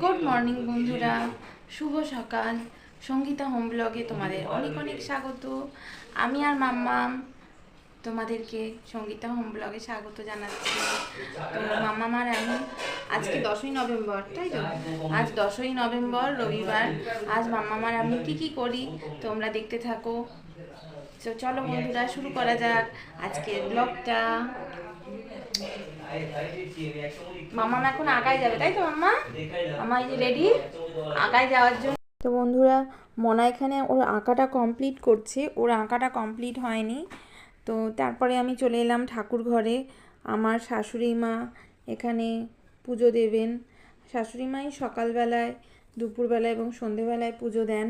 Good morning বন্ধুরা। শুভ সকাল। Sangeeta home ব্লগে তোমাদের অনেক অনেক স্বাগত। আমি আর মাম্মাম তোমাদেরকে সঙ্গীতা হোম ব্লগে স্বাগত জানাচ্ছি। তো মাম্মাম আর আমি আজকে দশই নভেম্বর, তাই তো? আজ দশই নভেম্বর, রবিবার। আজ মাম্মাম আর আমি কী কী করি তোমরা দেখতে থাকো। তো চলো বন্ধুরা, শুরু করা যাক। আজকের ব্লগটা মাম্মাম এখন আগায় যাবে তাই তো মাম্মা আমার এই যে রেডি আঁকায় যাওয়ার জন্য। তো বন্ধুরা মনা এখানে ওর আঁকাটা কমপ্লিট করছে। ওর আঁকাটা কমপ্লিট হয়নি। তো তারপরে আমি চলে এলাম ঠাকুর ঘরে। আমার শাশুড়ি মা এখানে পুজো দেবেন। শাশুড়ি মাই সকালবেলায় দুপুরবেলায় এবং সন্ধেবেলায় পুজো দেন।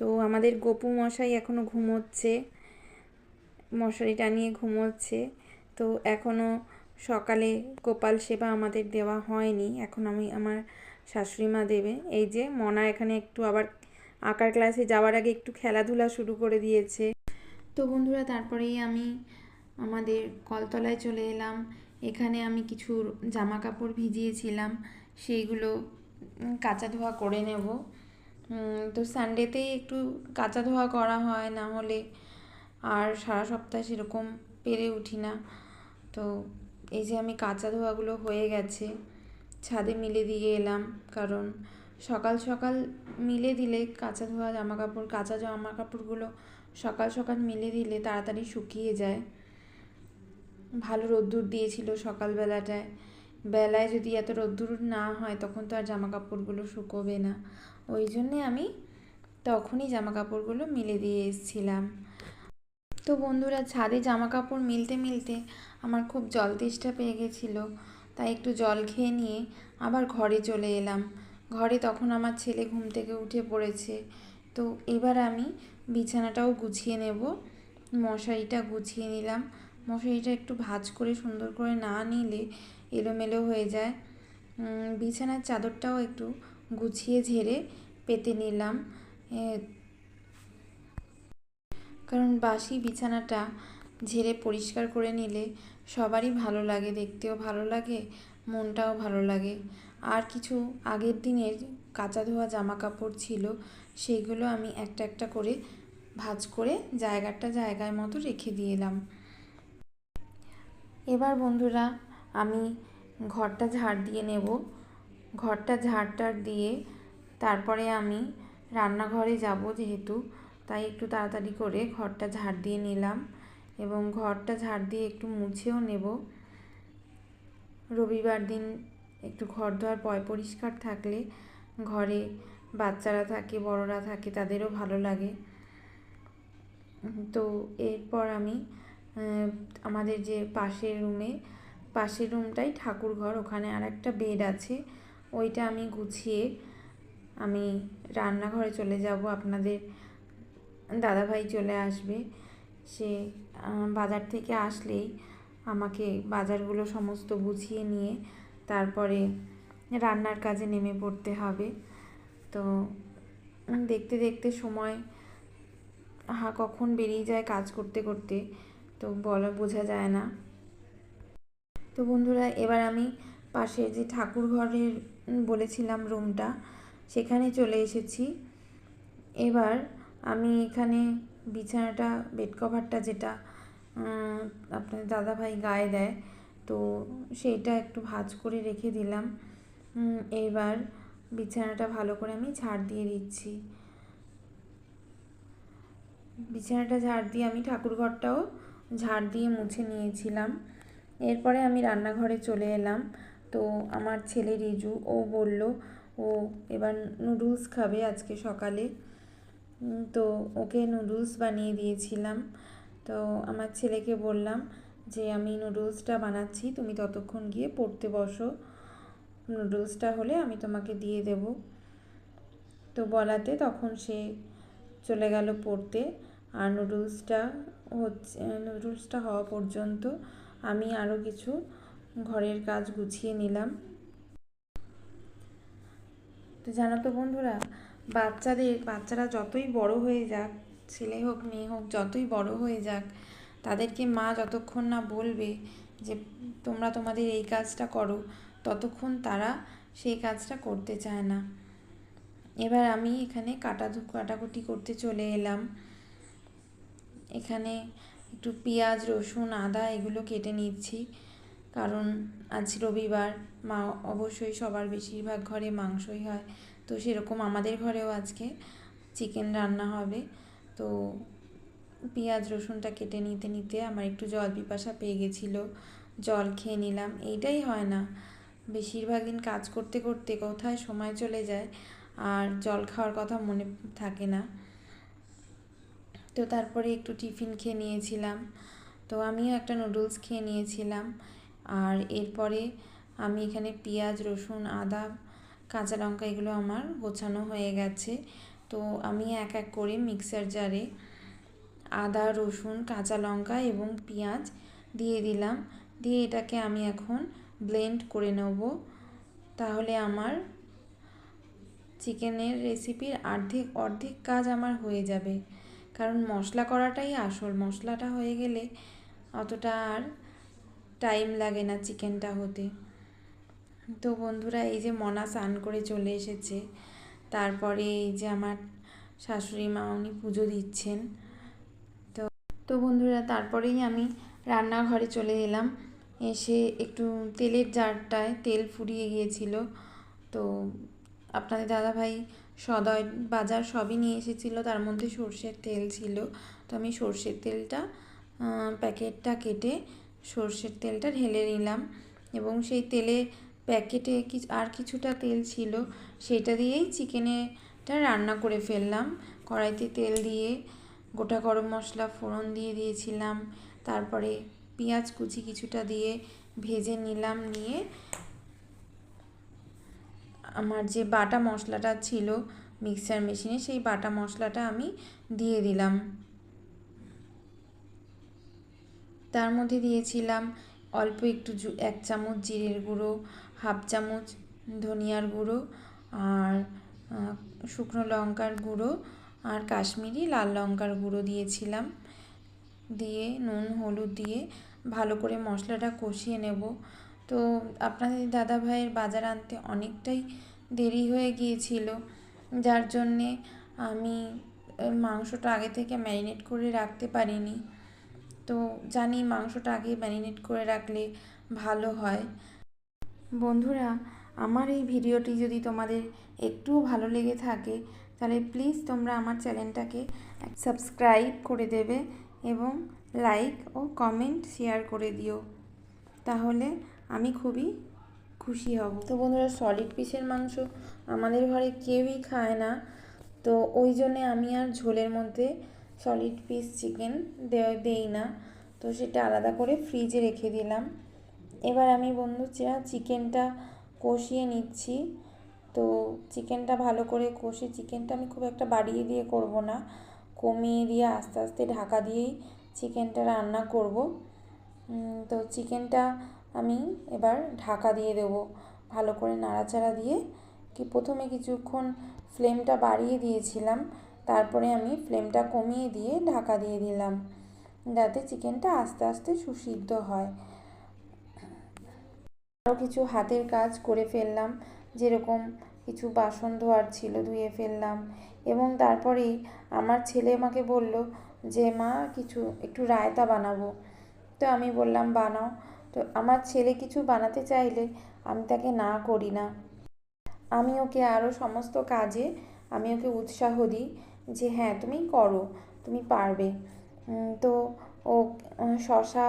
তো আমাদের গোপু মশাই এখনও ঘুমোচ্ছে। মশারি টানিয়ে ঘুমোচ্ছে। তো এখনও সকালে গোপাল সেবা আমাদের দেওয়া হয়নি। এখন আমি আমার শাশুড়ি মা দেবে। এই যে মনা এখানে একটু আবার আঁকার ক্লাসে যাওয়ার আগে একটু খেলাধুলা শুরু করে দিয়েছে। তো বন্ধুরা, তারপরেই আমি আমাদের কলতলায় চলে এলাম। এখানে আমি কিছু জামা কাপড় ভিজিয়েছিলাম। সেইগুলো কাচা ধোয়া করে নেব। তো সানডেতেই একটু কাচা ধোয়া করা হয়, না হলে আর সারা সপ্তাহে সেরকম পেরে উঠি না। তো এই যে আমি কাঁচা ধোয়াগুলো হয়ে গেছে, ছাদে মিলে দিয়ে এলাম। কারণ সকাল সকাল মিলে দিলে কাঁচা ধোয়া জামা কাপড় কাঁচা জামা কাপড়গুলো সকাল সকাল মিলে দিলে তাড়াতাড়ি শুকিয়ে যায়। ভালো রোদ্দুর দিয়েছিল সকালবেলাটায়। বেলায় যদি এত রোদ্দুর না হয়, তখন তো আর জামা কাপড়গুলো শুকোবে না। ওই জন্যে আমি তখনই জামা কাপড়গুলো মিলে দিয়ে এসেছিলাম। তো বন্ধুরা ছাদে জামা কাপড় মিলতে মিলতে আমার খুব জল তেষ্টা পেয়ে গেছিল। তাই একটু জল খেয়ে নিয়ে আবার ঘরে চলে এলাম। ঘরে তখন আমার ছেলে ঘুম থেকে উঠে পড়েছে। তো এবার আমি বিছানাটাও গুছিয়ে নেব। মশারিটা গুছিয়ে নিলাম। মশারিটা একটু ভাজ করে সুন্দর করে না নিলে এলোমেলো হয়ে যায়। বিছানার চাদরটাও একটু গুছিয়ে ঝেড়ে পেতে নিলাম। কারণ বাসি বিছানাটা ঝেড়ে পরিষ্কার করে নিলে সবারই ভালো লাগে, দেখতেও ভালো লাগে, মনটাও ভালো লাগে। আর কিছু আগের দিনের কাঁচা ধোয়া জামা কাপড় ছিল সেইগুলো আমি একটা একটা করে ভাঁজ করে জায়গাটা জায়গায় মতো রেখে দিয়েলাম এবার বন্ধুরা, আমি ঘরটা ঝাড় দিয়ে নেব। ঘরটা ঝাড়টার দিয়ে তারপরে আমি রান্নাঘরে যাব যেহেতু। তাই একটু তাড়াতাড়ি করে ঘরটা ঝাড় দিয়ে নিলাম এবং ঘরটা ঝাড় দিয়ে একটু মুছেও নেব। রবিবার দিন একটু ঘর দোয়ার পয় পরিষ্কার থাকলে ঘরে বাচ্চারা থাকে, বড়রা থাকে, তাদেরও ভালো লাগে। তো এরপর আমি আমাদের যে পাশের রুমে, পাশের রুমটাই ঠাকুর ঘর, ওখানে আর একটা বেড আছে। ওইটা আমি গুছিয়ে আমি রান্নাঘরে চলে যাব। আপনাদের দাদাভাই চলে আসবে। সে বাজার থেকে আসলেই আমাকে বাজারগুলো সমস্ত গুছিয়ে নিয়ে তারপরে রান্নার কাজে নেমে পড়তে হবে। তো দেখতে দেখতে সময়, হা, কখন বেরিয়ে যায় কাজ করতে করতে, তো বলা, বোঝা যায় না। তো বন্ধুরা, এবার আমি পাশে যে ঠাকুর ঘরের বলেছিলাম রুমটা সেখানে চলে এসেছি। এবার আমি এখানে বিছানাটা বেড কভারটা যেটা আপনার দাদাভাই গায়ে দেয়, তো সেইটা একটু ভাঁজ করে রেখে দিলাম। এইবার বিছানাটা ভালো করে আমি ঝাড় দিয়ে দিচ্ছি। বিছানাটা ঝাড় দিয়ে আমি ঠাকুরঘরটাও ঝাড় দিয়ে মুছে নিয়েছিলাম। এরপরে আমি রান্নাঘরে চলে এলাম। তো আমার ছেলে রিজু, ও বলল, ও, এবার নুডলস খাবে আজকে সকালে। তো ওকে নুডলস বানিয়ে দিয়েছিলাম। তো আমার ছেলেকে বললাম যে, আমি নুডলসটা বানাচ্ছি, তুমি ততক্ষণ গিয়ে পড়তে বসো। নুডলসটা হলে আমি তোমাকে দিয়ে দেব। তো বলাতে তখন সে চলে গেল পড়তে। আর নুডলসটা হচ্ছে, নুডলসটা হওয়া পর্যন্ত আমি আরও কিছু ঘরের কাজ গুছিয়ে নিলাম। তো জানো তো বন্ধুরা বাচ্চাদের, বাচ্চারা যতই বড় হয়ে যাক, ছেলে হোক, মেয়ে হোক, যতই বড় হয়ে যাক, তাদেরকে মা যতক্ষণ না বলবে যে তোমরা তোমাদের এই কাজটা করো, ততক্ষণ তারা সেই কাজটা করতে চায় না। এবার আমি এখানে কাটা কাটাকুটি করতে চলে এলাম। এখানে একটু পেঁয়াজ, রসুন, আদা এগুলো কেটে নিচ্ছি, কারণ আজ রবিবার, মা অবশ্যই সবার বেশিরভাগ ঘরে মাংসই হয়। তো সেরকম আমাদের ঘরেও আজকে চিকেন রান্না হবে। তো পেঁয়াজ রসুনটা কেটে নিতে নিতে আমার একটু জল পিপাসা পেয়ে গেছিল। জল খেয়ে নিলাম। এইটাই হয় না। বেশিরভাগ দিন কাজ করতে করতে কোথায় সময় চলে যায় আর জল খাওয়ার কথা মনে থাকে না। তো তারপরে একটু টিফিন খেয়ে নিয়েছিলাম। তো আমিও একটা নুডলস খেয়ে নিয়েছিলাম। আর এরপরে আমি এখানে পেঁয়াজ, রসুন, আদা কাঁচা লঙ্কা এগুলো আমার গোছানো হয়ে গেছে। তো আমি এক এক করে মিক্সার জারে আদা, রসুন, কাঁচা লঙ্কা এবং পেঁয়াজ দিয়ে দিলাম। দিয়ে এটাকে আমি এখন ব্লেন্ড করে নেব। তাহলে আমার চিকেনের রেসিপির অর্ধেক অর্ধেক কাজ আমার হয়ে যাবে। কারণ মশলা করাটাই আসল। মশলাটা হয়ে গেলে অতটা আর টাইম লাগে না চিকেনটা হতে। তো বন্ধুরা, এই যে মনা স্নান করে চলে এসেছে। তারপরে এই যে আমার শাশুড়ি মা, উনি পুজো দিচ্ছেন। তো তো বন্ধুরা, তারপরেই আমি রান্নাঘরে চলে এলাম। এসে একটু তেলের জারটায় তেল ফুরিয়ে গিয়েছিল। তো আপনাদের দাদাভাই সদয় বাজার সবই নিয়ে এসেছিল। তার মধ্যে সর্ষের তেল ছিল। তো আমি সর্ষের তেলটা প্যাকেটটা কেটে সর্ষের তেলটা ঢেলে নিলাম। এবং সেই তেলে প্যাকেটে আর কিছুটা তেল ছিল, সেটা দিয়েই চিকেনেটা রান্না করে ফেললাম। কড়াইতে তেল দিয়ে গোটা গরম মশলা, ফোড়ন দিয়ে দিয়েছিলাম। তারপরে পেঁয়াজ কুচি কিছুটা দিয়ে ভেজে নিলাম, নিয়ে আমার যে বাটা মশলাটা ছিল মিক্সার মেশিনে, সেই বাটা মশলাটা আমি দিয়ে দিলাম। তার মধ্যে দিয়েছিলাম অল্প একটু এক চামচ জিরের গুঁড়ো হাফ চামচ ধনিয়ার গুঁড়ো আর শুকনো লঙ্কার গুঁড়ো আর কাশ্মীরি লাল লঙ্কার গুঁড়ো দিয়েছিলাম। দিয়ে নুন, হলুদ দিয়ে ভালো করে মশলাটা কষিয়ে নেব। তো আপনাদের দাদা ভাইয়ের বাজার আনতে অনেকটাই দেরি হয়ে গিয়েছিল, যার জন্যে আমি মাংসটা আগে থেকে ম্যারিনেট করে রাখতে পারিনি। তো জানি মাংসটা আগে ম্যারিনেট করে রাখলে ভালো হয়। বন্ধুরা, আমার এই ভিডিওটি যদি তোমাদের একটুও ভালো লেগে থাকে, তাহলে প্লিজ তোমরা আমার চ্যানেলটাকে সাবস্ক্রাইব করে দেবে এবং লাইক ও কমেন্ট শেয়ার করে দিও। তাহলে আমি খুবই খুশি হব। তো বন্ধুরা সলিড পিসের মাংস আমাদের ঘরে কেউই খায় না। তো ওই জন্যে আমি আর ঝোলের মধ্যে সলিড পিস চিকেন দেই না। তো সেটা আলাদা করে ফ্রিজে রেখে দিলাম। এবার আমি বন্ধু বন্ধুরা চিকেনটা কষিয়ে নিচ্ছি। তো চিকেনটা ভালো করে কষে, চিকেনটা আমি খুব একটা বাড়িয়ে দিয়ে করব না। কমিয়ে দিয়ে আস্তে আস্তে ঢাকা দিয়েই চিকেনটা রান্না করব। তো চিকেনটা আমি এবার ঢাকা দিয়ে দেবো। ভালো করে নাড়াচাড়া দিয়ে কি প্রথমে কিছুক্ষণ ফ্লেমটা বাড়িয়ে দিয়েছিলাম। তারপরে আমি ফ্লেমটা কমিয়ে দিয়ে ঢাকা দিয়ে দিলাম। যাতে চিকেনটা আস্তে আস্তে সুসিদ্ধ হয়। আরও কিছু হাতের কাজ করে ফেললাম, যেরকম কিছু বাসন ধোয়ার ছিল ধুয়ে ফেললাম। এবং তারপরেই আমার ছেলে আমাকে বলল যে, মা, কিছু, একটু রায়তা বানাবো। তো আমি বললাম, বানাও। তো আমার ছেলে কিছু বানাতে চাইলে আমি তাকে না করি না। আমি ওকে আরও সমস্ত কাজে, আমি ওকে উৎসাহ দিই যে হ্যাঁ তুমি করো, তুমি পারবে। তো ও শশা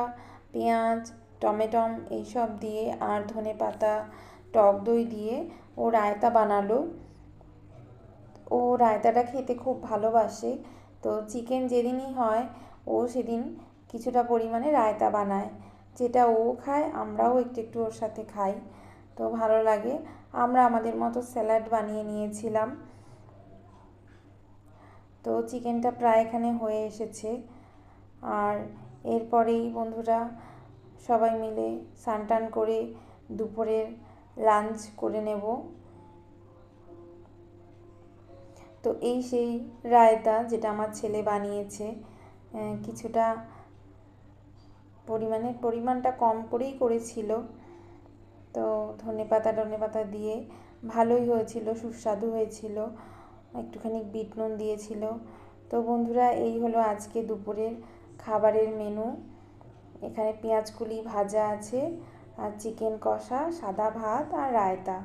পেঁয়াজ টমেটম এইসব দিয়ে আর ধনে পাতা, টক দই দিয়ে ও রায়তা বানালো। ও রায়তাটা খেতে খুব ভালোবাসে। তো চিকেন যেদিনই হয়, ও সেদিন কিছুটা পরিমাণে রায়তা বানায়। যেটা ও খায়, আমরাও একটু একটু ওর সাথে খাই। তো ভালো লাগে। আমরা আমাদের মতো স্যালাড বানিয়ে নিয়েছিলাম। তো চিকেনটা প্রায় এখানে হয়ে এসেছে। আর এরপরেই বন্ধুরা সবাই মিলে স্নান টান করে দুপুরের লাঞ্চ করে নেব। তো এই সেই রায়তা যেটা আমার ছেলে বানিয়েছে কিছুটা পরিমাণে, পরিমাণটা কম করেই করেছিল। তো ধনে পাতা টনে পাতা দিয়ে ভালোই হয়েছিল, সুস্বাদু হয়েছিল, একটুখানি বিট নুন দিয়েছিল। তো বন্ধুরা, এই হলো আজকে দুপুরের খাবারের মেনু এখানে পেঁয়াজগুলি ভাজা আছে আর চিকেন কষা সাদা ভাত আর রায়তা।